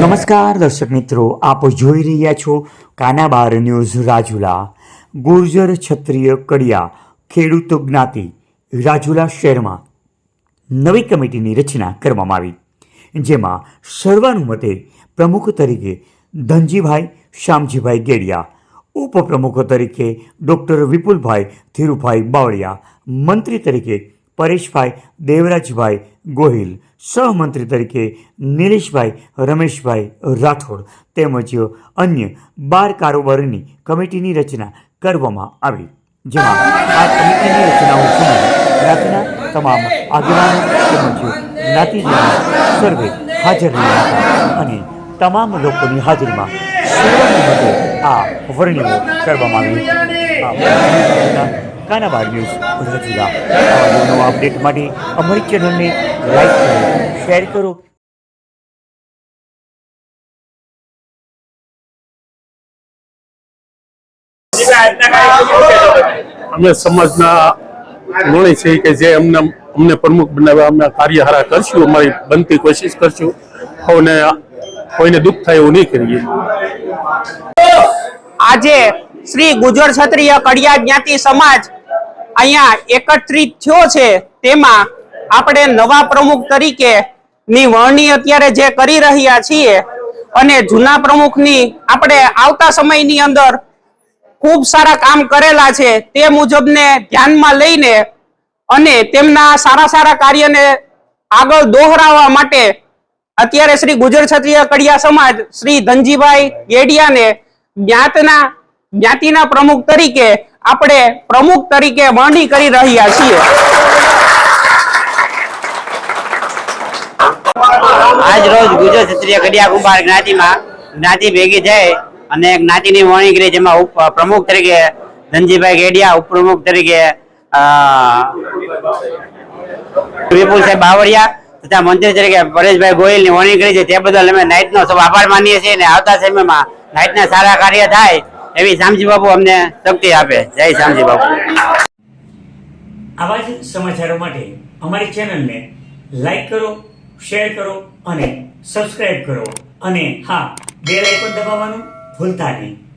નમસ્કાર, દર્શક મિત્રો. આપ જોઈ રહ્યા છો કાનાબાર ન્યૂઝ રાજુલા. ગુર્જર ક્ષત્રિય કડિયા, ખેડૂત જ્ઞાતિ, રાજુલા શહેરમાં નવી કમિટીની રચના કરવામાં આવી, જેમાં સર્વાનુમતે પ્રમુખ તરીકે ધનજીભાઈ શ્યામજીભાઈ ગેડિયા, ઉપપ્રમુખ તરીકે ડૉક્ટર વિપુલભાઈ ધીરુભાઈ બાવળિયા, મંત્રી તરીકે પરેશભાઈ દેવરાજભાઈ ગોહિલ, સહમંત્રી તરીકે નિલેશભાઈ રમેશભાઈ રાઠોડ તેમજ અન્ય બાર કારોબારીની કમિટીની રચના કરવામાં આવી. જેમાં આ કમિટીની રચનાઓ સમયે જ્ઞાતિના તમામ આગેવાનો તેમજ જ્ઞાતિજનો સર્વે હાજર રહ્યા હતા અને તમામ લોકોની હાજરીમાં સર્વાનુમતે આ વર્ણિઓ કરવામાં આવી. કાનાબાર ન્યૂઝ આવા નવા અપડેટ માટે અમારી ચેનલને લાઈક કરો શેર કરો. અમે સમાજના લોણી છે કે જે અમને અમને પ્રમુખ બનાવ્યા અમે કાર્ય હારા કરશું અમારી બનતી કોશિશ કરશું. અને કોઈને દુઃખ થાય એવું નહીં કરીએ. આજે શ્રી ગુજર ક્ષત્રિય કડિયા જ્ઞાતિ સમાજ અહીંયા એકત્રિત થયો છે, તેમાં આપણે નવા પ્રમુખ તરીકે ની વરણી અત્યારે જે કરી રહ્યા છીએ અને જૂના પ્રમુખની આપણે આવતા સમયની અંદર ખૂબ સારા કામ કરેલા છે, તે મુજબને ધ્યાનમાં લઈને અને તેમના સારા સારા કાર્યને આગળ દોહરાવવા માટે અત્યારે શ્રી ગુજર ક્ષત્રિય કડિયા સમાજ, શ્રી ધનજીભાઈ ગેડિયાને જ્ઞાતના, જ્ઞાતિના પ્રમુખ તરીકે આપણે પ્રમુખ તરીકે વરણી કરી રહ્યા છીએ. આજ રોજ ગુજરાત ક્ષત્રિય કડિયા કુંભાર જ્ઞાતિમાં જ્ઞાતિ ભેગી થઈ અને જ્ઞાતિની વરણી કરી જેમાં પ્રમુખ તરીકે ધનજીભાઈ ગેડિયા, ઉપપ્રમુખ તરીકે વિપુલ સાહેબ બાવળિયા તથા મંત્રી તરીકે પરેશભાઈ ગોયલની વરણી કરી છે. તે બદલ અમે નાઇટનો સૌ આભાર માનીએ છીએ અને આવતા સમયમાં નાઇટના સારા કાર્ય થાય એવી શામજી બાપુ અમને શક્તિ આપે. જય શામજી બાપુ. આવા જ સમાચારો માટે અમારી ચેનલને લાઈક કરો, શેર કરો અને સબસ્ક્રાઇબ કરો. અને હા, બેલ આઇકોન દબાવવાનું ભૂલતા નહીં.